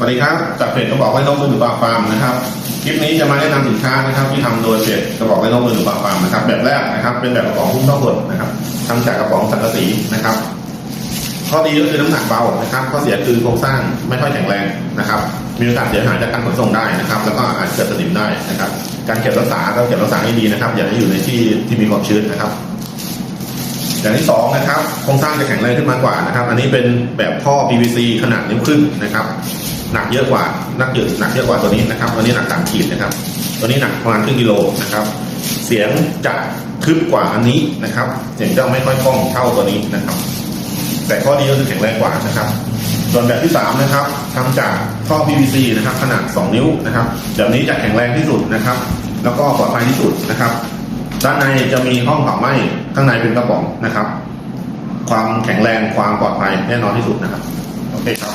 สวัสดีครับจากเพจกระบอกไว้นกมือหรือปลาฟาร์มนะครับคลิปนี้จะมาแนะนำสินค้านะครับ ที่ทำโดยเพจกระบอกไว้นกมือหรือปลาฟาร์มนะครับ แบบแรกนะครับ เป็นแบบกระป๋องหุ้มท่อบดนะครับทำจากกระป๋องสังกะสีนะครับ ข้อดีก็คือน้ำหนักเบานะครับข้อเสียคือโครงสร้างไม่ค่อยแข็งแรงนะครับ มีโอกาสเสียหายจากการขนส่งได้นะครับ แล้วก็อาจเกิดสนิมได้นะครับ การเก็บรักษาก็เก็บรักษาให้ดีนะครับ อย่าให้อยู่ในที่ที่มีความชื้นนะครับอย่างที่สองนะครับโครงสร้างจะแข็งแรงขึ้นมากกว่านะครับ อันนี้เป็นแบบท่อ PVC ขนาดนิ้วครึ่งนะครับ หนักเยอะกว่านักเยอะหนักเยอะกว่าตัวนี้นะครับตัวนี้หนักสามขีดนะครับ ตัวนี้หนักประมาณครึ่งกิโลนะครับ เสียงจะทึบกว่าอันนี้นะครับ เสียงจะไม่ค่อยคล่องเท่าตัวนี้นะครับ แต่ข้อดีก็คือแข็งแรงกว่านะครับส่วนแบบที่สามนะครับทำจากท่อ PVC นะครับ ขนาด 2 นิ้วนะครับแบบนี้จะแข็งแรงที่สุดนะครับ แล้วก็ปลอดภัยที่สุดนะครับ ด้านในจะมีห้องเผาไหม้ข้างในเป็นกระป๋องนะครับ ความแข็งแรงความปลอดภัยแน่นอนที่สุดนะครับ โอเคครับ